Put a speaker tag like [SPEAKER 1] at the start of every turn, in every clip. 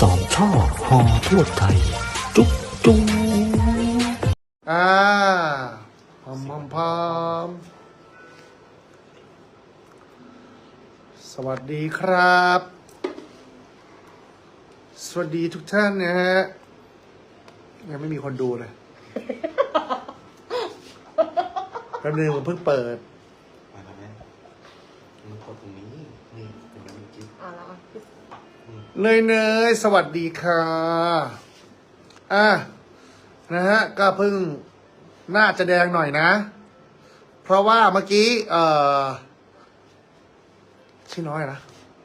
[SPEAKER 1] สามช่อหอทั่วไทย จุ๊บจุ๊บ
[SPEAKER 2] อ่าพอมพอมพอมสวัสดีครับ สวัสดีทุกท่านนะฮะ ยังไม่มีคนดูเลยแป๊บนึงผมเพิ่งเปิด
[SPEAKER 3] มาแล้วนะมันกดตรงนี้ นี่เป็นยังไงเมื่อกี้
[SPEAKER 4] เอาละอะ
[SPEAKER 2] เนยเนยสวัสดีค่ะอะนะฮะก็เพิ่งน่าจะแดงหน่อยนะ เพราะว่าเมื่อกี้ เอ่อชื่อน้อยนะ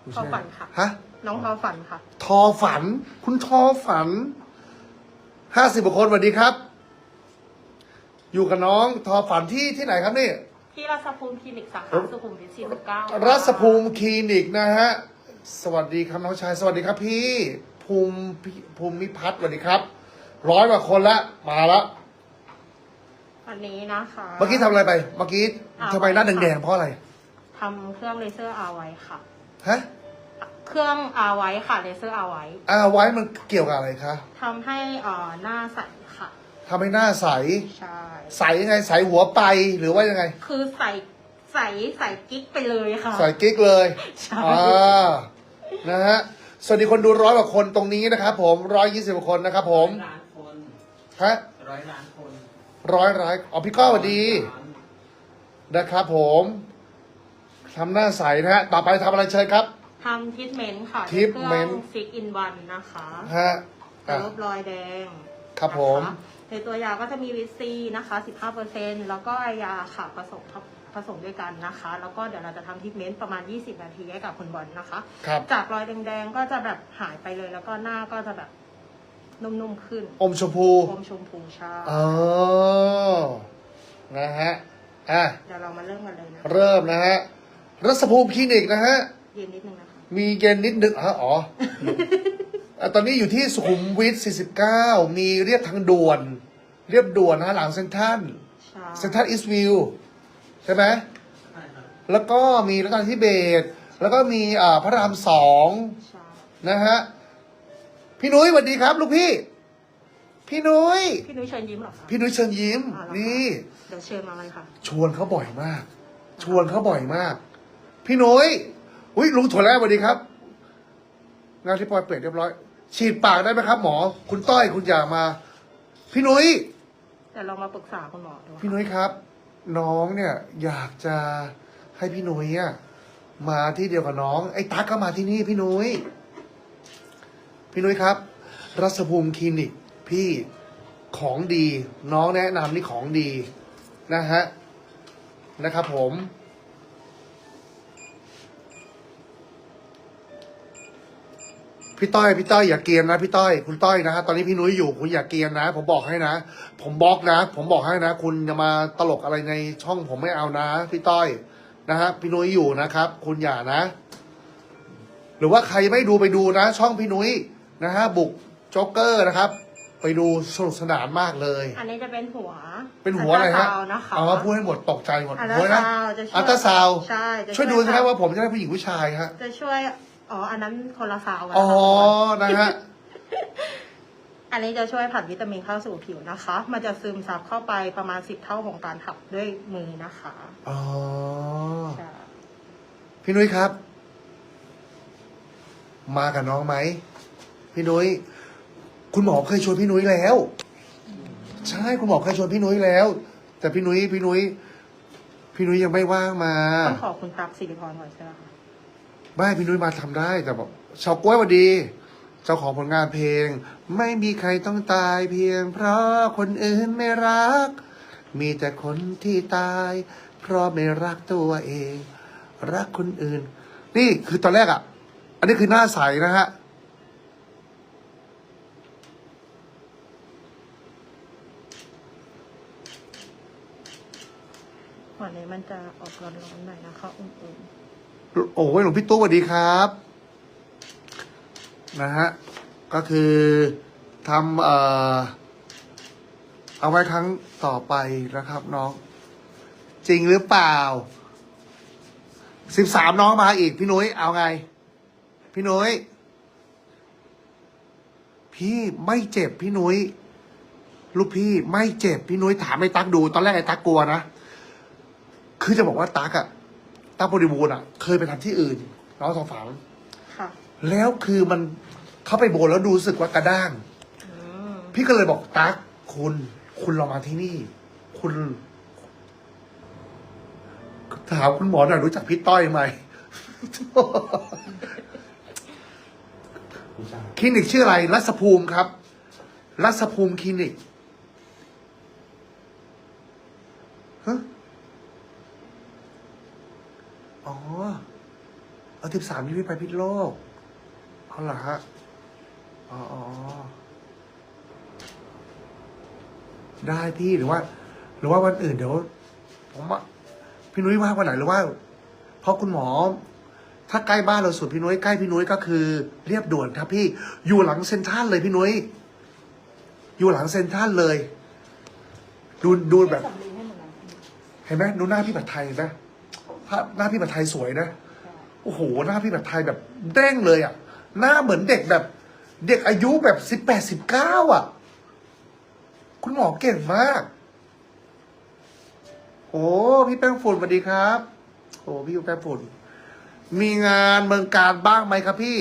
[SPEAKER 2] ไม่
[SPEAKER 4] ทอ
[SPEAKER 2] ใช่
[SPEAKER 4] ฝันค่ะ
[SPEAKER 2] ฮะ
[SPEAKER 4] น้องทอฝันค่ะ
[SPEAKER 2] ทอฝัน คุณทอฝัน ห้าสิบกว่าคนสวัสดีครับ อยู่กับน้องทอฝันที่ที่ไหนครับนี่
[SPEAKER 4] ที่รัศภูมิคลินิกสาขาสุขุมวิท49
[SPEAKER 2] รัศภูมิคลินิกนะฮะ สวัสดีครับน้องชายสวัสดีครับพี่ภูมิพี่ภูมิพัฒน์สวัสดีครับ ร้อยกว่าคนละมาแล้ว
[SPEAKER 4] อันนี้นะคะ
[SPEAKER 2] เมื่อกี้ทำอะไรไปเมื่อกี้
[SPEAKER 4] อ่า
[SPEAKER 2] ทำไมหน้าแดงๆเพราะอะไร
[SPEAKER 4] ทำเครื่องเลเซอร์อาไว้ค่ะ
[SPEAKER 2] ฮะ
[SPEAKER 4] เครื่องอาไว้ค่ะเลเซอร์อาไว้
[SPEAKER 2] อ่าไว้มันเกี่ยวกับอะไรคะ
[SPEAKER 4] ทำให้เอ่อหน้าใสค่ะ
[SPEAKER 2] ทำให้หน้าใส
[SPEAKER 4] ใช่
[SPEAKER 2] ใสยังไงใสหัวไปหรือว่ายังไง
[SPEAKER 4] คือใส ใสใสกิ๊กไปเลยค่ะ
[SPEAKER 2] ใส่กิ๊กเลย
[SPEAKER 4] ใช่
[SPEAKER 2] อ่านะฮะสวัสดีคนดูร้อยกว่าคนตรงนี้นะครับผมร้อยยี่สิบกว่าคนนะครับผม
[SPEAKER 5] ล้านคน
[SPEAKER 2] ฮะ
[SPEAKER 5] ร้อยล้านคน
[SPEAKER 2] ร้อยร้อยอ๋อพี่ก้อสวัสดี
[SPEAKER 5] ล้าน
[SPEAKER 2] นะครับผมทำหน้าใสนะฮะ ต่อไปทำอะไรเชิญครับ
[SPEAKER 4] ทำทิทเมนต์ค่ะ
[SPEAKER 2] treatment
[SPEAKER 4] ฟิกอินวันนะคะ
[SPEAKER 2] ฮะอะ
[SPEAKER 4] ลบรอยแดง
[SPEAKER 2] ครับผม
[SPEAKER 4] นะคะในตัวยาก็จะมีวิตซีนะคะ 15%แล้วก็ไอยาค่ะผสม ผสมด้วยกันนะคะ แล้วก็เดี๋ยวเราจะทำทรีทเมนต์ประมาณ 20 นาทีให้กับคุณบอลนะคะ
[SPEAKER 2] ครับ
[SPEAKER 4] จากรอยแดงๆก็จะแบบหายไปเลยแล้วก็หน้าก็จะแบบนุ่มๆขึ้น
[SPEAKER 2] อมชมพู
[SPEAKER 4] อมชมพูชา
[SPEAKER 2] อ๋อนะฮะ อะ
[SPEAKER 4] เดี๋ยวเรามาเริ่มกันเลยนะ
[SPEAKER 2] เริ่มนะฮะรัศภูมิคลินิกนะฮะ
[SPEAKER 4] เย็นนิดนึงนะคะ
[SPEAKER 2] มีเย็นนิดนึงฮะอ๋ออะตอนนี้อยู่ที่สุขุมวิท 49 มีเรียบทางด่วน เรียบด่วนนะฮะหลังเซ็นทรัล
[SPEAKER 4] ใช่
[SPEAKER 2] เซ็นทรัลอีสต์วิว ใช่ไหม
[SPEAKER 5] ใช่ครับ
[SPEAKER 2] แล้วก็มีรัตนทิเบศแล้วก็มีอ่าพระรามสอง
[SPEAKER 4] ใช่
[SPEAKER 2] นะฮะพี่นุ้ยสวัสดีครับ ลูกพี่ พี่นุ้ย
[SPEAKER 4] พี่นุ้ยเชิญยิ้มเหรอคะ
[SPEAKER 2] พี่นุ้ยเชิญยิ้ม
[SPEAKER 4] อ่าเหรอคะ
[SPEAKER 2] นี่
[SPEAKER 4] เดี๋ยวเชิญมาเลยค่ะ
[SPEAKER 2] ชวนเขาบ่อยมาก ชวนเขาบ่อยมาก พี่นุ้ยอุ้ยลุงถั่วแล้วสวัสดีครับ งานที่ปล่อยเปรตเรียบร้อย ฉีดปากได้ไหมครับ หมอ คุณต้อยคุณอยากมา พี่นุ้ย
[SPEAKER 4] เดี๋ยวเรามาปรึกษาคุณหมอดู
[SPEAKER 2] พี่นุ้ยครับ น้องเนี่ยอยากจะให้พี่นุ้ยอะมาที่เดียวกับน้อง ไอ้ตั๊กก็มาที่นี่พี่นุ้ย พี่นุ้ยครับ รัศภูมิคลินิกพี่ของดี น้องแนะนำนี่ของดีนะฮะนะครับผม พี่ต้อยพี่ต้อยอย่าเกรียนนะพี่ต้อยคุณต้อยนะฮะตอนนี้พี่นุ้ยอยู่คุณอย่าเกรียนนะ ผมบอกให้นะ ผมบล็อกนะ ผมบอกให้นะ คุณจะมาตลกอะไรในช่องผมไม่เอานะ พี่ต้อยนะฮะพี่นุ้ยอยู่นะครับ คุณอย่านะ หรือว่าใครไม่ดูไปดูนะ ช่องพี่นุ้ยนะฮะบุกโจ๊กเกอร์นะครับ ไปดูสนุกสนานมากเลย
[SPEAKER 4] อันนี้จะเป็นหัว
[SPEAKER 2] เป็นหัวอะไรฮะ
[SPEAKER 4] อัลตราซาวด์นะคะ
[SPEAKER 2] เอาพูดให้หมดตกใจหมด
[SPEAKER 4] อัลต
[SPEAKER 2] หัว
[SPEAKER 4] รา
[SPEAKER 2] นะ
[SPEAKER 4] ซาวด์จะช่วย
[SPEAKER 2] อัลตราซาวด์
[SPEAKER 4] ใช่จะ
[SPEAKER 2] ช่วยดูสิครับว่าผมจะได้ผู้หญิงผู้ชายฮะ
[SPEAKER 4] จะช่วย อ๋อ อันนั้นคนละซาวด์กัน
[SPEAKER 2] อ๋อ
[SPEAKER 4] ค่ะ
[SPEAKER 2] นะฮะ
[SPEAKER 4] อันนี้จะช่วยผลัดวิตามินเข้าสู่ผิวนะคะ มันจะซึมซับเข้าไปประมาณสิบเท่าของการขับด้วยมือนะคะ
[SPEAKER 2] อ๋อ
[SPEAKER 4] ใช่
[SPEAKER 2] พี่นุ้ยครับ มากับน้องไหม พี่นุ้ย คุณหมอเคยชวนพี่นุ้ยแล้ว ใช่คุณหมอเคยชวนพี่นุ้ยแล้ว แต่พี่นุ้ยพี่นุ้ยพี่นุ้ยยังไม่ว่างมา
[SPEAKER 4] ต้องขอบคุณตั๊กสิริพรก่อนใช่ไหมคะ
[SPEAKER 2] ไม่พี่นุ้ยมาทำได้แต่บอกชาวกล้วยวัดดี เจ้าของผลงานเพลง ไม่มีใครต้องตายเพียง เพราะคนอื่นไม่รัก มีแต่คนที่ตาย เพราะไม่รักตัวเอง รักคนอื่น นี่คือตอนแรกอะ อันนี้คือหน้าใสนะฮะ
[SPEAKER 4] หัวนี้มันจะออกร้อนๆหน่อยนะคะอุ่น
[SPEAKER 2] โอ้ยหลวงพี่ตู้สวัสดีครับ นะฮะ ก็คือทำเอ่อ เอาไว้ครั้งต่อไปนะครับน้อง จริงหรือเปล่าสิบสามน้องมาอีก พี่นุ้ยเอาไง พี่นุ้ยพี่ไม่เจ็บพี่นุ้ยลูกพี่ไม่เจ็บพี่นุ้ยถามไอ้ตั๊กดู ตอนแรกไอ้ตั๊กกลัวนะ คือจะบอกว่าตั๊กอะ ตั๊กบริบูรณ์อะเคยไปทำที่อื่น น้องสองฝัง
[SPEAKER 4] ค่ะ
[SPEAKER 2] แล้วคือมันเข้าไปโบนแล้วดูรู้สึกว่ากระด้าง
[SPEAKER 4] อืม
[SPEAKER 2] พี่ก็เลยบอกตั๊กคุณ คุณลองมาที่นี่ คุณถามคุณหมอหน่อยรู้จักพี่ต้อยไหม
[SPEAKER 3] ผู้ชาย
[SPEAKER 2] คลินิกชื่ออะไร รัศภูมิครับ รัศภูมิคลินิกฮะ อ๋อ เอาทิบสามนี่พี่ไปพิษโลกเอาเหรอฮะ อ๋ออได้พี่หรือว่า หรือว่าวันอื่นเดี๋ยว ผมว่าพี่นุ้ยว่างวันไหนหรือว่า เพราะคุณหมอ ถ้าใกล้บ้านเราสุดพี่นุ้ยใกล้พี่นุ้ยก็คือ เรียบด่วนครับ พี่อยู่หลังเซ็นทรัลเลยพี่นุ้ยอยู่หลังเซ็นทรัลเลย ดูดูแบบ เห็นไหมดูหน้าพี่ผัดไทยเห็นไหม ภาพหน้าพี่ผัดไทยสวยนะโอ้โหหน้าพี่ผัดไทยแบบเด้งเลยอะ หน้าเหมือนเด็กแบบ เด็กอายุแบบสิบแปดสิบเก้าอะ คุณหมอเก่งมาก โอ้พี่แป้งฝุ่นสวัสดีครับโอ้พี่แป้งฝุ่นมีงานเมืองการบ้างไหมครับพี่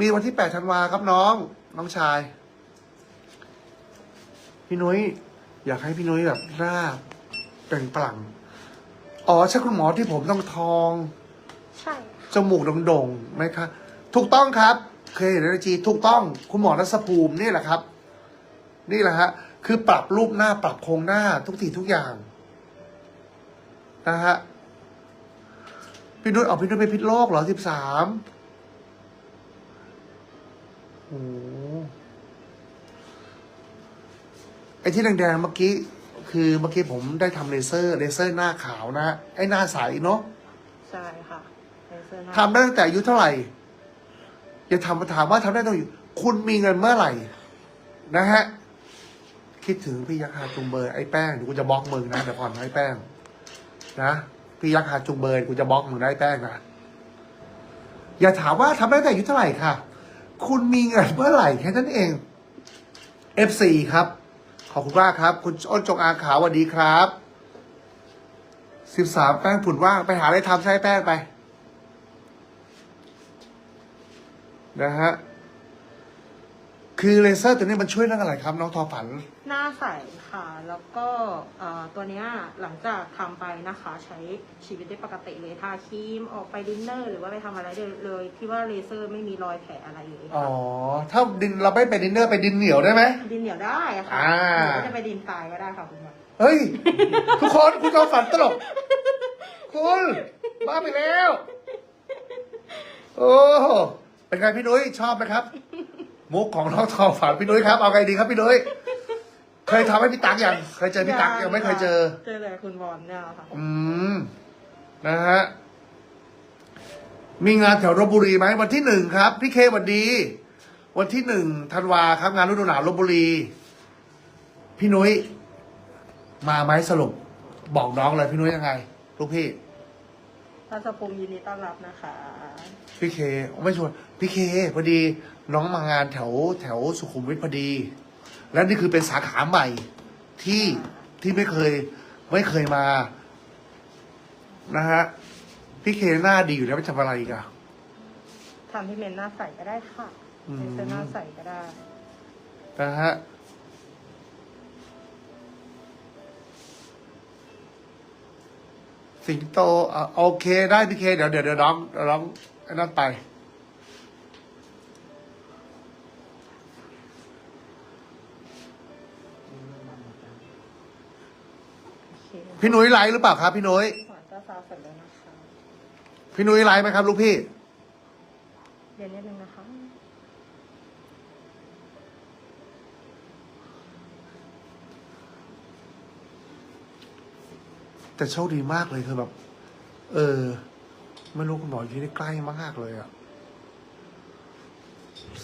[SPEAKER 2] มีวันที่แปดธันวาครับน้อง น้องชาย พี่นุ้ยอยากให้พี่นุ้ยแบบหน้าเปล่งปลั่ง อ๋อใช่คุณหมอที่ผมต้องทอง
[SPEAKER 4] ใช่
[SPEAKER 2] จมูกโด่งๆไหมครับถูกต้องครับ เคยเห็นในจีถูกต้อง คุณหมอรัศภูมินี่แหละครับ นี่แหละฮะ คือปรับรูปหน้าปรับโครงหน้าทุกทีทุกอย่างนะฮะพี่นุ้ยเอาพี่นุ้ยไปพิษโลกเหรอสิบสามโอ้โหไอ้ที่แดงๆเมื่อกี้ คือเมื่อกี้ผมได้ทำเลเซอร์เลเซอร์หน้าขาวนะฮะไอ้หน้าใสเนาะ
[SPEAKER 4] ใช่ค่ะเลเซอร์หน้า
[SPEAKER 2] ทำได้ตั้งแต่อายุเท่าไหร่ อย่าทำถามว่าทำได้ตรงอยู่คุณมีเงินเมื่อไหร่ นะฮะ คิดถึงพี่ยักษ์หาจุงเบยไอ้แป้งเดี๋ยวกูจะบล็อกมึงนะเดี๋ยวก่อนนะไอ้แป้ง นะพี่ยักษ์หาจุงเบยกูจะบล็อกมึงนะไอ้แป้งนะอย่าถามว่าทำได้ตั้งแต่อายุเท่าไหร่ค่ะ คุณมีเงินเมื่อไหร่แค่นั้นเอง F4 ครับ ขอบคุณมากครับ คุณอ้นจงอางขาวสวัสดีครับสิบสามแป้งผุนว่างไปหาอะไรทำใช้แป้งไป นะฮะ คือเลเซอร์ตัวนี้มันช่วยเรื่องอะไรครับ น้องทอฝัน
[SPEAKER 4] หน้าใสค่ะ แล้วก็เอ่อตัวเนี้ยหลังจากทำไปนะคะ ใช้ชีวิตได้ปกติเลยทาครีมออกไปดินเนอร์หรือว่าไปทำอะไรได้เลย ที่ว่าเลเซอร์ไม่มีรอยแผลอะไรเลย
[SPEAKER 2] อ๋อ
[SPEAKER 4] ค่ะ
[SPEAKER 2] ถ้าดินเราไม่ไปดินเนอร์ไปดินเหนียวได้ไหม
[SPEAKER 4] ดินเหนียวได้ค่ะ
[SPEAKER 2] อ่า
[SPEAKER 4] หรือว่าจะไปดินทรายก็ได้ค่ะคุณหมอ
[SPEAKER 2] เฮ้ย ทุกคนคุณทอฝันตลก คุณบ้าไปแล้ว โอ้เป็นไงพี่นุ้ยชอบไหมครับ มุกของน้องทอฝันพี่นุ้ยครับ เอาไงดีครับพี่นุ้ย เคยทำให้พี่ตั๊กยัง เคยเจอพี่ตั๊กยังไม่เคยเจอ
[SPEAKER 4] เจอเลยคุณบอลเนี่ยค่ะ
[SPEAKER 2] อืม นะฮะ มีงานแถวลบบุรีไหมวันที่หนึ่งครับ พี่เคสวัสดี วันที่หนึ่งธันวาครับ งานฤดูหนาวลบบุรี พี่นุ้ย มาไหมสรุป บอกน้องเลยพี่นุ้ยยังไง ลูกพี่
[SPEAKER 4] ท่านสภูมิยินดีต้อนรับนะคะ
[SPEAKER 2] พี่เคไม่ชวนพี่เคพอดี น้องมางานแถวแถวสุขุมวิทพอดี แล้วนี่คือเป็นสาขาใหม่ที่ที่ไม่เคยไม่เคยมานะฮะพี่เคหน้าดีอยู่แล้วไปทำอะไรอีกอะ
[SPEAKER 4] ทำที่เมนหน้าใสก็ได้ค่ะ
[SPEAKER 2] อืม
[SPEAKER 4] เลเซอร์หน้าใสก็ได้
[SPEAKER 2] นะฮะสิงโตอะโอเคได้พี่เค เดี๋ยวเดี๋ยวเดี๋ยวน้องเดี๋ยวน้องไอ้นั่นไป พี่นุ้ยไลฟ์หรือเปล่าครับ พี่นุ้ย
[SPEAKER 4] หวานก็ซาวเสร็จแล้วนะคะ
[SPEAKER 2] พี่นุ้ยไลฟ์ไหมครับ ลูกพี่
[SPEAKER 4] เดี๋ยวนิดนึงนะคะ
[SPEAKER 2] แต่โชคดีมากเลยคือแบบ เออ ไม่รู้คุณหมออยู่ที่นี่ใกล้มากเลยอะ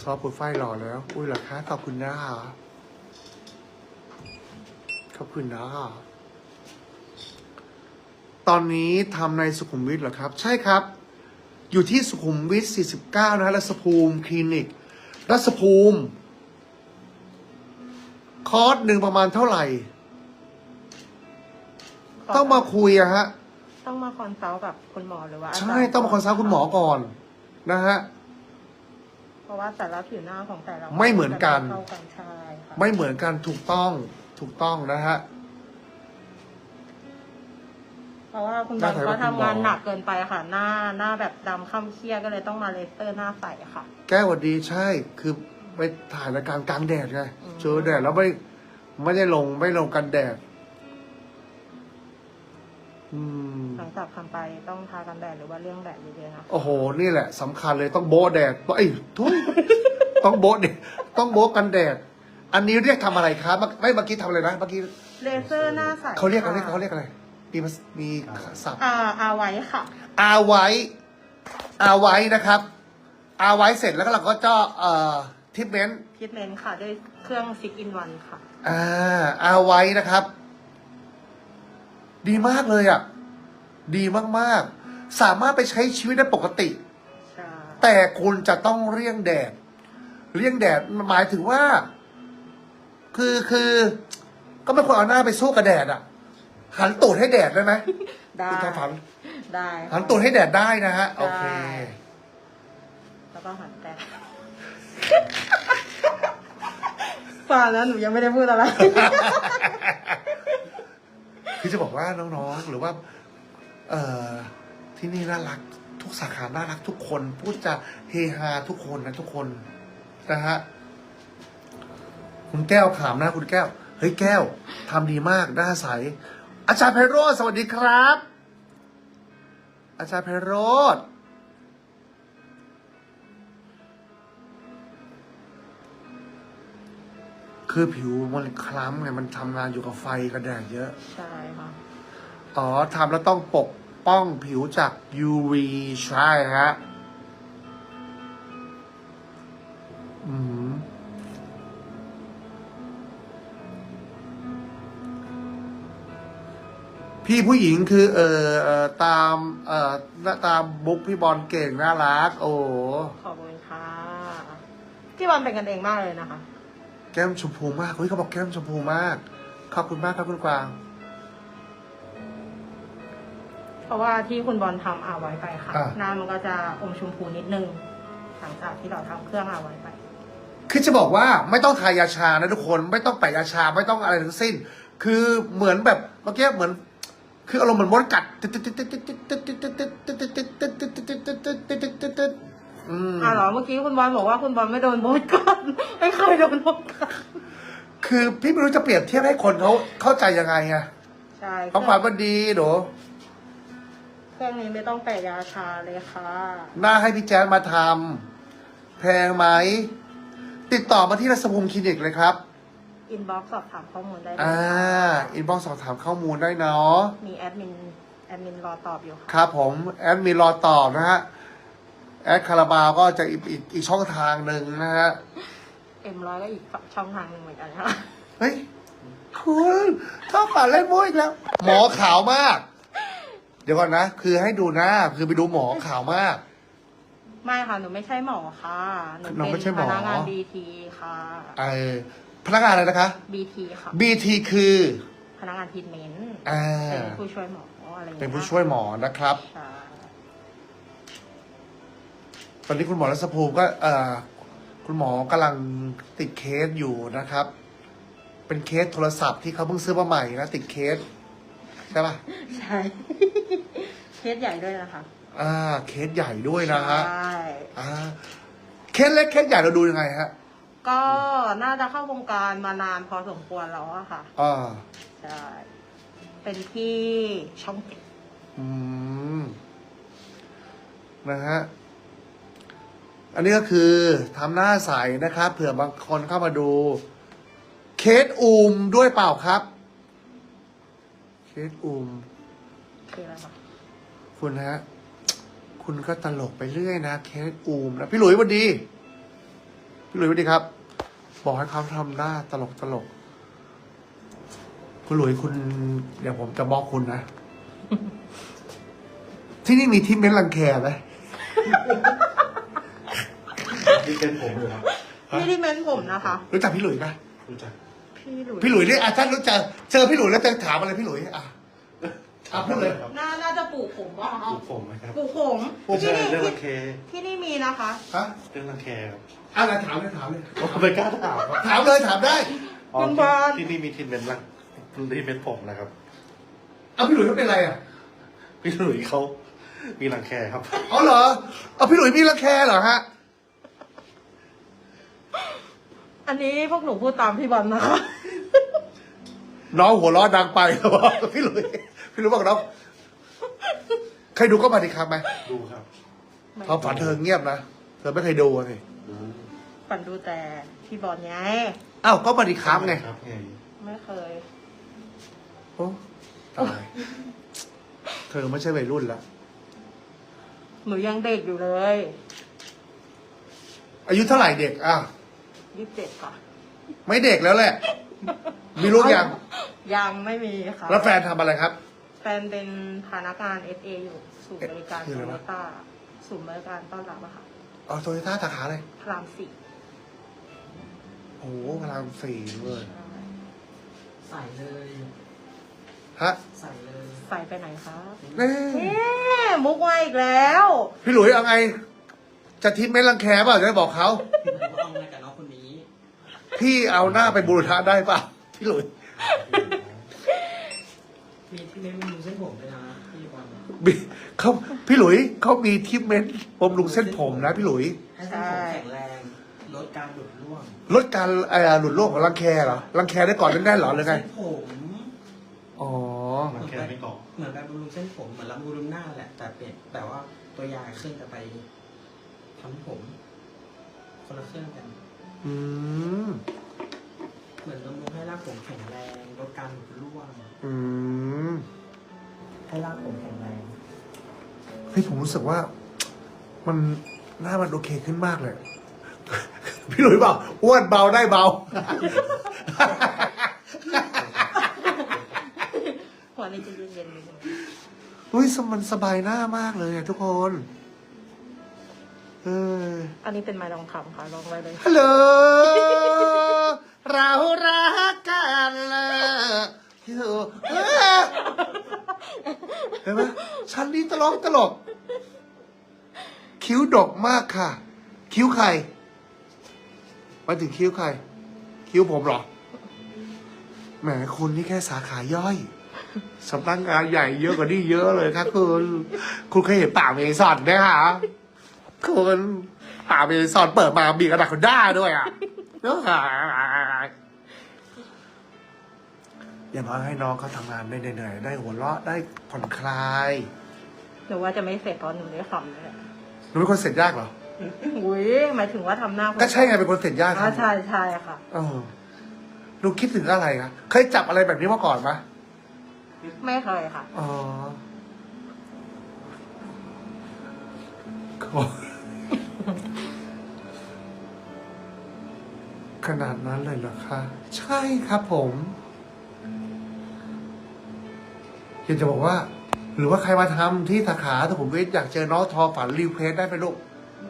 [SPEAKER 2] ซอฟต์โปรไฟล์หล่อแล้ว อุ้ยเหรอคะขอบคุณนะขอบคุณนะ ตอนนี้ทำในสุขุมวิทเหรอครับ ใช่ครับ อยู่ที่สุขุมวิท 49 นะฮะรัศภูมิคลินิก รัศภูมิ คอร์สหนึ่งประมาณเท่าไหร่ ต้องมาคุยอะฮะ
[SPEAKER 4] ต้องมาคอนซัลท์กับคุณหมอหรือว่า
[SPEAKER 2] ใช่ต้องมาคอนซัลท์คุณหมอก่อน นะฮะ
[SPEAKER 4] เพราะว่าแต่ละผิวหน้าของแต่ละ
[SPEAKER 2] ไม่เหมือนกัน
[SPEAKER 4] เข้ากันใช่ค่ะ
[SPEAKER 2] ไม่เหมือนกันถูกต้องถูกต้องนะฮะ
[SPEAKER 4] เพราะว่าคุณบ
[SPEAKER 2] น่า
[SPEAKER 4] อล
[SPEAKER 2] ถ่าย
[SPEAKER 4] เขา
[SPEAKER 2] กับคุณหมอ
[SPEAKER 4] ทำงานหนักเกินไปค่ะ หน้าหน้าแบบดำค่ำเครียดก็เลยต้องมาเลเซอร์หน้าใสค่ะ
[SPEAKER 2] แก้วหวัดดีใช่คือไปถ่ายรายการกลางแดดไง
[SPEAKER 4] อืม
[SPEAKER 2] เจอแดดแล้วไม่ไม่ได้ลงไม่ลงกันแดดอืม
[SPEAKER 4] หลังจากทำไปต้องทากันแดดหรือว่าเรื่องแดดเยอะๆนะคะ
[SPEAKER 2] โอ้โห นี่แหละสำคัญเลยต้องโบะแดดไอ้ยทุยต้องโบะแดดต้องโบะกันแดด อันนี้เรียกทำอะไรครับเมื่อไม่เมื่อกี้ทำอะไรนะเมื่อกี้
[SPEAKER 4] เลเซอร์หน้าใส
[SPEAKER 2] เขาเรียกเขา
[SPEAKER 4] ค่ะ
[SPEAKER 2] เรียกเขาเรียกอะไร มีภาษมีศัพท์
[SPEAKER 4] อ่าอาไว้ค่ะ
[SPEAKER 2] อาไว้อาไว้นะครับอาไว้เสร็จแล้วก็เราก็จะเอ่อทิปเมนต์
[SPEAKER 4] พิทเมนต์ค่ะด้วยเครื่องซิกอินวันค่ะ
[SPEAKER 2] อ่าอาไว้นะครับ ดีมากเลยอะ ดีมากๆ สามารถไปใช้ชีวิตได้ปกติ
[SPEAKER 4] ใช่
[SPEAKER 2] แต่คุณจะต้องเลี่ยงแดด เลี่ยงแดดหมายถึงว่า คือคือ ก็ไม่ควรเอาหน้าไปสู้กับแดดอะ หันตูดให้แดดได้ไหม
[SPEAKER 4] ได้
[SPEAKER 2] คุณทอฝัน
[SPEAKER 4] ได้ค่ะ
[SPEAKER 2] หันตูดให้แดดได้นะฮะโอเค
[SPEAKER 4] ได้แล้วก็หันแดดป่าแล้วหนูยังไม่ได้พูดอะไร
[SPEAKER 2] คือจะบอกว่าน้องๆ หรือว่า เอ่อที่นี่น่ารัก ทุกสาขาน่ารักทุกคน พูดจะเฮฮาทุกคนนะทุกคนนะฮะคุณแก้วขามนะ คุณแก้ว เฮ้ยแก้วทำดีมากหน้าใส อาจารย์ไพโรธสวัสดีครับ อาจารย์ไพโรธคือผิวมันคล้ำไงมันทำงานอยู่กับไฟกับแดดเยอะ
[SPEAKER 4] ใช่ค่ะ
[SPEAKER 2] อ๋อทำแล้วต้องปกป้องผิวจาก UV ใช่ฮะอืม พี่ผู้หญิงคือ เออเออตามเออหน้าตามบุ๊กพี่บอลเก่งน่ารัก โอ้โห
[SPEAKER 4] ขอบคุณค่ะพี่บอลเป็นกันเองมากเลยนะคะ
[SPEAKER 2] แก้มชมพูมากเฮ้ยเขาบอกแก้มชมพูมาก ขอบคุณมากครับคุณกวาง
[SPEAKER 4] เพราะว่าที่คุณบอลทำอาไว้ไปค่ะ
[SPEAKER 2] อ่า
[SPEAKER 4] หน้ามันก็จะอมชมพูนิดนึงหลังจากที่เราทำเครื่องอาไว้ไป
[SPEAKER 2] คือจะบอกว่าไม่ต้องทายาชานะทุกคนไม่ต้องแปะยาชาไม่ต้องอะไรทั้งสิ้น คือเหมือนแบบเมื่อกี้เหมือน คืออารมณ์เหมือนมดกัดอืม
[SPEAKER 4] อ่าเหรอเมื่อกี้คุณบอลบอกว่าคุณบอลไม่โดนโบดกัดไม่เคยโดนโบดกัด
[SPEAKER 2] คือพี่ไม่รู้จะเปรียบเทียบให้คนเขาเข้าใจยังไงไง
[SPEAKER 4] ใช่
[SPEAKER 2] เขาความว่าดีหนู
[SPEAKER 4] เครื่องนี้ไม่ต้องแปะยาชาเลยค่ะ
[SPEAKER 2] หน้าให้พี่แจ๊ดมาทำแพงไหม ติดต่อมาที่รัศภูมิคลินิกเลยครับ
[SPEAKER 4] อินบ็อกซ์สอบถามข้อมูลได้เลย
[SPEAKER 2] อ่า
[SPEAKER 4] ค่ะ
[SPEAKER 2] อินบ็อกซ์สอบถามข้อมูลได้เนาะ
[SPEAKER 4] มีแอดมินแอดมินรอตอบอยู่ค่ะ
[SPEAKER 2] ครับผมแอดมีรอตอบนะฮะแอดคาราบาวก็จะอีกอีกอีกช่องทางหนึ่งนะฮะ
[SPEAKER 4] เอ็มร้อยก็อีกช่องทางหนึ่งเหมือนกันค่ะ
[SPEAKER 2] เฮ้ยคุณชอบป่าเล่นมุ้ยอีกแล้ว หมอขาวมาก เดี๋ยวก่อนนะ คือให้ดูหน้าคือไปดูหมอขาวมาก
[SPEAKER 4] ไม่ค่ะ หนูไม่ใช่หมอค่ะ หนู
[SPEAKER 2] น้องไม่
[SPEAKER 4] เป็น
[SPEAKER 2] ใช่หม
[SPEAKER 4] พ
[SPEAKER 2] อ
[SPEAKER 4] นักงานบีทีค่ะ
[SPEAKER 2] ไอ พนักงานอะไรนะคะ
[SPEAKER 4] บีทีค่ะ
[SPEAKER 2] BT คือ
[SPEAKER 4] พนักงานทีเมนต์
[SPEAKER 2] อ่า
[SPEAKER 4] เป็นผู้ช่วยหมออะไรอย่าง
[SPEAKER 2] เป็
[SPEAKER 4] เงี้
[SPEAKER 2] น
[SPEAKER 4] ย
[SPEAKER 2] ผู้ช่วยหมอนะครับ
[SPEAKER 4] ใช่
[SPEAKER 2] ตอนนี้คุณหมอรัศภูมิก็เอ่อคุณหมอกำลังติดเคสอยู่นะครับ เป็นเคสโทรศัพท์ที่เขาเพิ่งซื้อมาใหม่นะติดเคสใช่ปะ
[SPEAKER 4] ใช่ เคสใหญ่ด้วยนะคะ
[SPEAKER 2] อ่า เคสใหญ่ด้วยนะฮะ
[SPEAKER 4] ใช่
[SPEAKER 2] อ่าเคสเล็กเคสใหญ่เราดูยังไงฮะ
[SPEAKER 4] ก็น่าจะเข้าวงการมานานพอสมควรแล้วอะค่ะ
[SPEAKER 2] อ่า
[SPEAKER 4] ใช่เป็นที่ช่องเจ็ด
[SPEAKER 2] อืมนะฮะอันนี้ก็คือทำหน้าใสนะครับเผื่อบางคนเข้ามาดู เคสอูมด้วยเปล่าครับ เคสอูม
[SPEAKER 4] คืออะไรคะ
[SPEAKER 2] คุณฮะ คุณก็ตลกไปเรื่อยนะ เคสอูมนะพี่หลุยสวัสดี พี่หลุยสวัสดีครับ บอกให้เขาทำหน้าตลกตลก คุณหลุยคุณ เดี๋ยวผมจะบอกคุณนะ ที่นี่มีที่เม้นรังแคไหม
[SPEAKER 3] นี่เป็นผมเลยครับ
[SPEAKER 2] ฮะ
[SPEAKER 4] ไม่ได้เม้นผมนะคะ
[SPEAKER 2] รู้จักพี่หลุยไหม
[SPEAKER 3] รู้จัก
[SPEAKER 4] พี่หลุย
[SPEAKER 2] พี่หลุยนี่อะท่านรู้จัก เจอพี่หลุยแล้วจะถามอะไรพี่หลุยอะ อะพูดเลย
[SPEAKER 3] ครับ
[SPEAKER 4] น่าน่าจะปลูกผมว่า
[SPEAKER 3] ปลูกผมไหมครับ
[SPEAKER 4] ปลูกผม
[SPEAKER 3] ไม่
[SPEAKER 4] ที่
[SPEAKER 3] ใช่
[SPEAKER 4] นี่
[SPEAKER 3] เรื่อง
[SPEAKER 4] ที่
[SPEAKER 3] รังแค
[SPEAKER 4] ที่นี่มีนะคะ
[SPEAKER 2] ฮะ
[SPEAKER 3] เรื่องรังแคครับ
[SPEAKER 2] อะไรถามเลยถามเลย
[SPEAKER 3] ผมไม่กล้าถามครับ
[SPEAKER 2] ถามเลยถามได้
[SPEAKER 3] อ๋อ
[SPEAKER 4] คุณบอล
[SPEAKER 3] ที่ที่นี่มีทีมเมนต์รังทีมเมนต์ผมนะครับ
[SPEAKER 2] เอาพี่หลุยเขาเป็นอะไรอะ
[SPEAKER 3] พี่หลุยเขามีรังแคครับ
[SPEAKER 2] อ๋อเหรอเอาพี่หลุยมีรังแคเหรอฮะ
[SPEAKER 4] อันนี้พวกหนูพูดตามพี่บอลนะคะ
[SPEAKER 2] น้องหัวเราะดังไปครับพี่หลุย พี่หลุยบอกน้องเคยดูก็มาดีครับไหม
[SPEAKER 3] ดูครับ
[SPEAKER 2] ความฝันเธอเงียบนะ เธอไม่เคยดูอะสิ
[SPEAKER 3] ดู
[SPEAKER 4] ฝันดูแต่พี่บอลไง
[SPEAKER 2] อ้าวก็มาดีครับไง
[SPEAKER 3] ครับไง
[SPEAKER 4] ไม่เคย
[SPEAKER 2] โอ้ตายเธอไม่ใช่วัยรุ่นละ
[SPEAKER 4] หนูยังเด็กอยู่เลย
[SPEAKER 2] อายุเท่าไหร่เด็กอะ
[SPEAKER 4] ยี่สิบเจ็ดค่ะ
[SPEAKER 2] ไม่เด็กแล้วแหละมีลูกยัง
[SPEAKER 4] ยังไม่มีค่ะ
[SPEAKER 2] แล้วแฟนทำอะไรครับ
[SPEAKER 4] แฟนเป็นพนักงาน SA อยู่ศูนย์บริการ
[SPEAKER 2] คือ
[SPEAKER 4] โต
[SPEAKER 2] อะไร
[SPEAKER 4] โยวะ ต้าศูนย์บริการต้อนรับอะค่ะ
[SPEAKER 2] อ๋อโตโยต้าสาขาเลย
[SPEAKER 4] พรามสี่
[SPEAKER 2] โอ้โหพลังสี่เลย
[SPEAKER 1] ใส่เลย
[SPEAKER 2] ฮะ
[SPEAKER 1] ใส่เลย
[SPEAKER 4] ใส่ไปไหนคะ
[SPEAKER 2] นี่
[SPEAKER 4] เอ๊ะมุกมาอีกแล้ว
[SPEAKER 2] พี่หลุยเอาไง จะทิ้งไม่รังแคเปล่าจะได้บอกเขา
[SPEAKER 1] พี่ผมว่าเอาไงกับน้องคนนี้
[SPEAKER 2] พี่เอาหน้าไปบูรณะได้เปล่าพี่หลุย
[SPEAKER 1] มีที่ไม่มีเส้นผมด้วยนะพี่บอล
[SPEAKER 2] มีเขาพี่หลุยเขามีทิปเมนต์บำรุงเส้นผมนะพี่หลุย
[SPEAKER 1] ให้เส้นผมแข็งแรงลดการหลุดร่วง
[SPEAKER 2] ลดการเอ่อหลุดร่วงของรังแคเหรอรังแคได้ก่อนแน่นๆเหรอหรือไง
[SPEAKER 1] เส้นผม
[SPEAKER 2] อ๋อ
[SPEAKER 3] รังแคไม่เกาะ
[SPEAKER 1] เหมือนการบำรุงเส้นผมเหมือนเราบำรุงหน้าแหละแต่เปลี่ยนแต่ว่าตัวยาเครื่องจะไปทำผม คนละเครื่องกัน
[SPEAKER 2] อืม
[SPEAKER 1] เหมือนบำรุงให้รากผมแข็งแรงลดการหลุดร่วง
[SPEAKER 2] อืม
[SPEAKER 1] ให้รากผมแข็งแรง
[SPEAKER 2] เฮ้ยผมรู้สึกว่า มันหน้ามันโอเคขึ้นมากเลย พี่หลุยบอกอ้วนเบาได้เบา
[SPEAKER 4] หัวนี้จะเย็นๆนิดนึง
[SPEAKER 2] เฮ้ยสมันสบายหน้ามากเลยอะทุกคน เออ
[SPEAKER 4] อันนี้เป็นไม้รองคำค่ะลองไว้เลย
[SPEAKER 2] ฮัลโหล เรารักกันละ ที่เธอเอ้ยเห็นไหมฉันนี่ตลกตลก คิ้วดกมากค่ะ คิ้วใครมาถึงคิ้วใคร คิ้วผมเหรอ แหมคุณนี่แค่สาขาย่อยสำนักงานใหญ่เยอะกว่านี้เยอะเลยครับคุณ คุณเคยเห็นป่าเมซอนไหมคะคุณป่าเมซอนเปิดมามีกระดาษคนด้าด้วยอะ อย่างน้อยให้น้องเขาทำงานได้เหนื่อยๆได้หัวเราะได้ผ่อนคลาย
[SPEAKER 4] หนูว่าจะไม่เสร็จเพราะหนูได้คำนี่แหละ
[SPEAKER 2] หนูเป็นคนเสร็จยากเหรอ
[SPEAKER 4] อุ้ยหมายถึงว่าทำหน้า
[SPEAKER 2] ก็ใช่ไงเป็นคนเสร็จยาก
[SPEAKER 4] อ่าใช่ใช่ค่ะ
[SPEAKER 2] เออหนูคิดถึงอะไรคะเคยจับอะไรแบบนี้มาก่อนปะ
[SPEAKER 4] ไม่เคยค่ะ
[SPEAKER 2] อ๋อขอขนาดนั้นเลยเหรอคะ ใช่ครับผม อยากจะบอกว่า หรือว่าใครมาทำที่สาขาถ้าผมวิทย์อยากเจอน้องทอฝันรีเควสได้ไหมลูก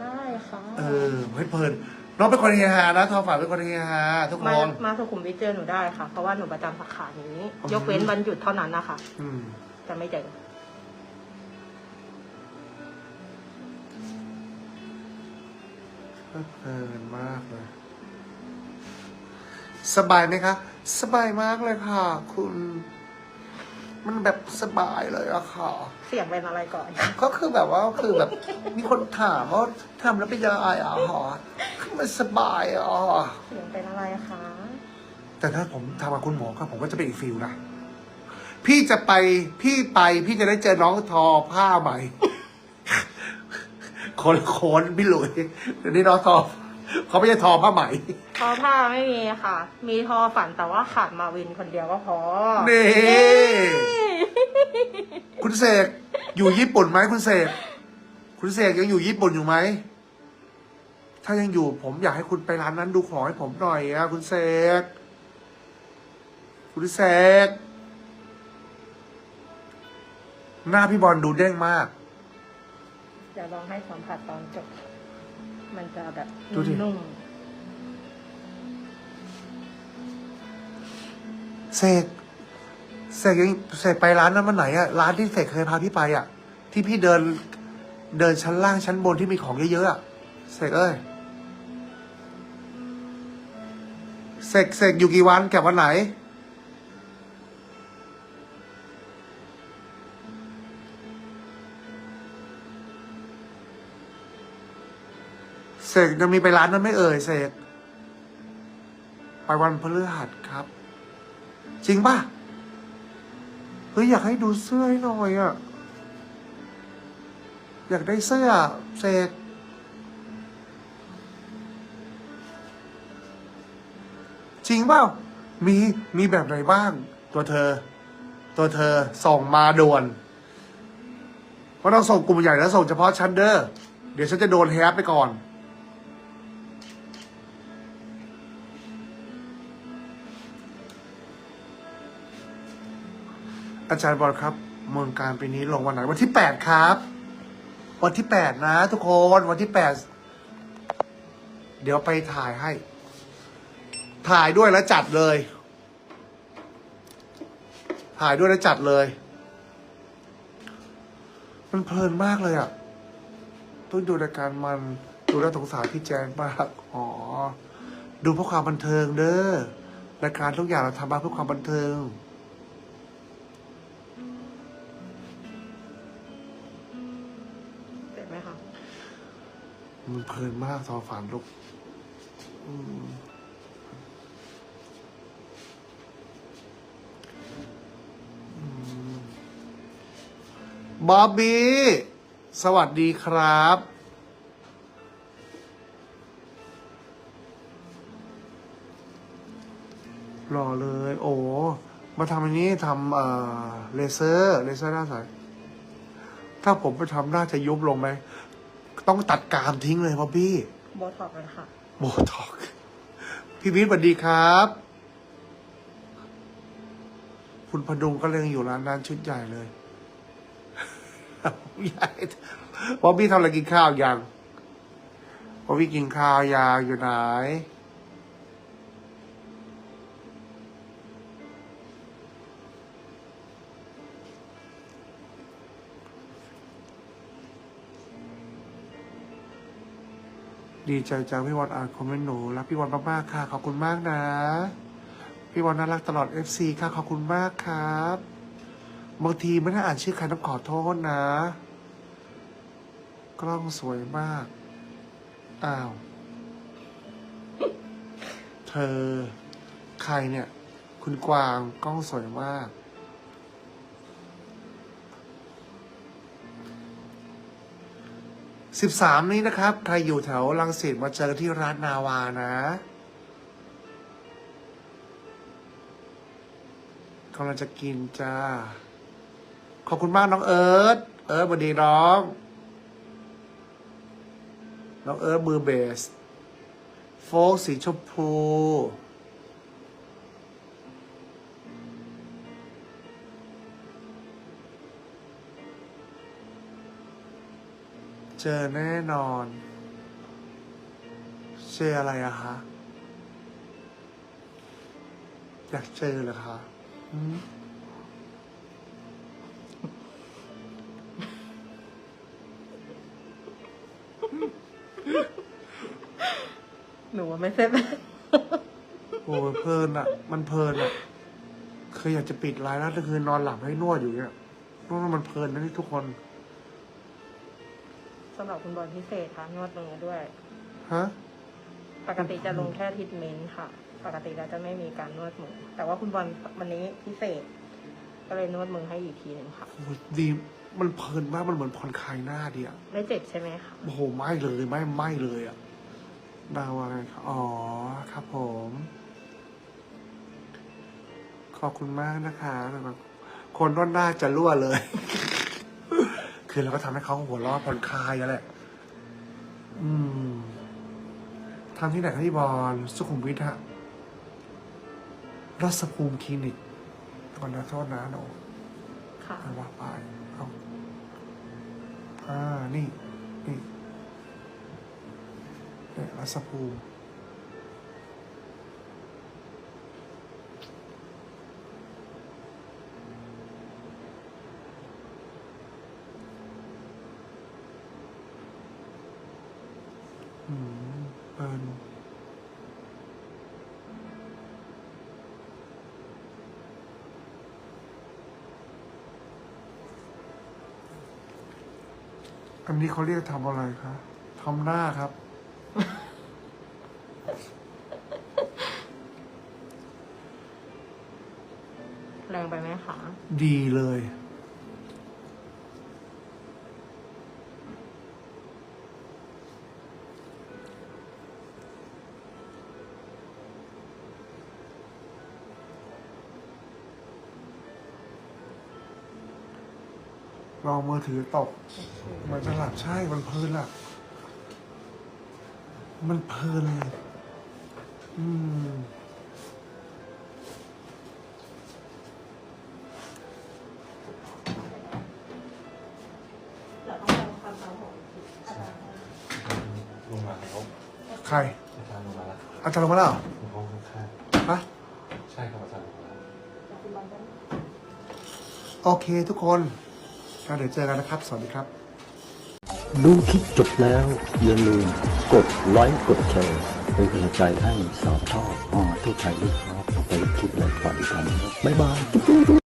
[SPEAKER 4] ได้ค่ะ
[SPEAKER 2] เออเพลินๆน้องเป็นคนเฮฮานะทอฝันเป็นคนเฮฮาทุกค
[SPEAKER 4] มาน มาสุขุมวิทเจอหนูได้ค่ะ เพราะว่าหนูประจำสาขานี้
[SPEAKER 2] อืม
[SPEAKER 4] ยกเว้นวันหยุดเท่านั้นนะคะ
[SPEAKER 2] อืม
[SPEAKER 4] จะไม่เจอ
[SPEAKER 2] เพลินมากเลย สบายไหมคะ สบายมากเลยค่ะ คุณ มันแบบสบายเลยอะค่ะ
[SPEAKER 4] เสียงเป็นอะไรก่อน
[SPEAKER 2] ก็คือแบบว่าคือแบบมีคนถามว่าทำแล้วเป็นยังไงอะหอคือมันสบายอะ
[SPEAKER 4] เสียงเป็นอะไรคะ
[SPEAKER 2] แต่ถ้าผมทำกับคุณหมอก็ผมก็จะเป็นอีกฟิลนะ พี่จะไปพี่ไปพี่จะได้เจอน้องทอผ้าใหม่คนละคนพี่หลุยเดี๋ยวนี้น้องทอ เขาไม่ใช่ทอผ้าไหม
[SPEAKER 4] ทอผ้าไม่มีค่ะ มีทอฝันแต่ว่าขาดมาวินคนเดียวก็พอ
[SPEAKER 2] นี่คุณเสกอยู่ญี่ปุ่นไหมคุณเสกคุณเสกยังอยู่ญี่ปุ่นอยู่ไหมถ้ายังอยู่ผมอยากให้คุณไปร้านนั้นดูของให้ผมหน่อยอะคุณเสกคุณเสกหน้าพี่บอลดูเด้งมาก
[SPEAKER 4] เดี๋ยวลองให้สัมผัสตอนจบ มันจะแบบ
[SPEAKER 2] ดูดิ
[SPEAKER 4] นุ่ม
[SPEAKER 2] เสกเสกยังเสกไปร้านนั้นวันไหนอะร้านที่เสกเคยพาพี่ไปอะที่พี่เดิน เดินชั้นล่างชั้นบนที่มีของเยอะๆอะเสกเอ้ยเสกเสกอยู่กี่วันแกับวันไหน เสกยังมีไปร้านนั้นไหม่เอ่ยเสกไปวันพฤหัสครับ จริงป่ะ เฮ้ย อยากให้ดูเสื้อให้หน่อยอะอยากได้เสื้อเสกจริงเปล่า มีมีแบบไหนบ้าง ตัวเธอ ตัวเธอส่งมาด่วนเพราะต้องส่งกลุ่มใหญ่แล้วส่งเฉพาะชั้นเด้อเดี๋ยวฉันจะโดนแฮปไปก่อน อาจารย์บอลครับเมืองการปีนี้ลงวันไหนวันที่แปดครับ วันที่แปดนะ ทุกคนวันที่แปดเดี๋ยวไปถ่ายให้ ถ่ายด้วยแล้วจัดเลย ถ่ายด้วยแล้วจัดเลย มันเพลินมากเลยอะต้องดูรายการมันดูแล้วสงสารพี่แจนมากอ๋อ ดูเพื่อความบันเทิงเด้อรายการทุกอย่างเราทำมาเพื่อความบันเทิง
[SPEAKER 4] มั
[SPEAKER 2] นเพลินมากทอฝันลูกอืมอืมบอบบี้ สวัสดีครับรอเลย โอ้ มาทำอันนี้ทำเอ่อเลเซอร์ เลเซอร์หน้าใสถ้าผมไปทำหน่าจะยุบลงไหม ต้องตัดกรามทิ้งเลยบอบบี้
[SPEAKER 4] โบท็อกเลยค่ะ
[SPEAKER 2] โบท็อกซ์พี่วิทย์สวัสดีครับ คุณพดุงก็เลยงอยู่ร้านนั้นชุดใหญ่เลยใหญ่บอบบี้ทำอะไรกินข้าวยังบอบบี้กินข้าวยางอยู่ไหน ดีใจจังพี่วอนอ่านคอมเมนต์หนูรักพี่วอนมากๆค่ะ ขอบคุณมากนะ พี่วอนน่ารักตลอด FC ค่ะ ขอบคุณมากครับบางทีไม่ได้อ่านชื่อใครต้องขอโทษนะ กล้องสวยมาก อ้าว เธอ ใครเนี่ย คุณกวางกล้องสวยมาก สิบสามนี้นะครับ ใครอยู่แถวลังสิตมาเจอที่ร้านนาวานะกำลังจะกินจ้า ขอบคุณมากน้องเอิร์ธเอิร์ธสวัสดีน้อง น้องเอิร์ธมือเบส โฟกสีชมพู เจอแน่นอน เจออะไรอะคะ อยากเจอเหรอคะหืม
[SPEAKER 4] หนูว่าไม่เสร็จ
[SPEAKER 2] โอ้ยเพลินอะมันเพลินอะเคยอยากจะปิดไลน์แล้วก็คือนอนหลับให้นวดอยู่เนี่ยนวดมันเพลินนะที่ทุกคน
[SPEAKER 4] สำหรับคุณบอลพิเศษค่ะนวดมือด้วย
[SPEAKER 2] ฮะ
[SPEAKER 4] ปกติจะลงแค่ทิทเมนต์ค่ะ ปกติเราจะไม่มีการนวดมือ แต่ว่าคุณบอลวันนี้พิเศษ ก็เลยนวดมือให้อีกทีหนึ่งค่ะ
[SPEAKER 2] โอ้ยดีมันเพลินมากมันเหมือนผ่อนคลายหน้าดีอะ
[SPEAKER 4] ไม่เจ็บใช่ไหมคะ
[SPEAKER 2] โอ้โหไม่เลยไม่ไม่เลยอะดาวอะไรครับอ๋อครับผม ขอบคุณมากนะคะแบบคนด้านหน้าจะรั่วเลย คือเราก็ทำให้เขาหัวเราะผ่อนคลายแล้วแหละอืมทำที่ไหนครับพี่บอลสุขุมวิทฮะรัศภูมิคลินิกก่อนนะโทษนะหนู
[SPEAKER 4] ค่ะ
[SPEAKER 2] เอาว่าไปเอาอ่า นี่ นี่เนี่ยรัศภูมิ อันนี้เขาเรียกทำอะไรคะทำหน้าครับ
[SPEAKER 4] แรงไปไหมคะ
[SPEAKER 2] ดีเลย ลองมือถือตก มันจะหลับใช่มันเพลินหลับมันเพลินเลยอืม
[SPEAKER 4] เดี๋ยวต้องลองทำตามของอาจารย์
[SPEAKER 3] ลงมาแล้ว
[SPEAKER 2] ใคร
[SPEAKER 3] อาจารย์ลงมาแล้ว
[SPEAKER 2] อาจารย์ลงมาแล้วเหรอ
[SPEAKER 3] ในห้องข้าง
[SPEAKER 2] ฮะ
[SPEAKER 3] ๆใช่ครับอาจารย์ลงมาแล้ว
[SPEAKER 2] โอเคทุกคน ก็เดี๋ยวเจอกันนะครับ สวัสดีครับ
[SPEAKER 5] ดูคลิปจบแล้ว อย่าลืมกดไลค์กดแชร์เป็นกำลังใจให้สอบท่อดออทุกไทยลูกครอบไปคลิปอะไรก่อนดีกว่าบ๊ายบาย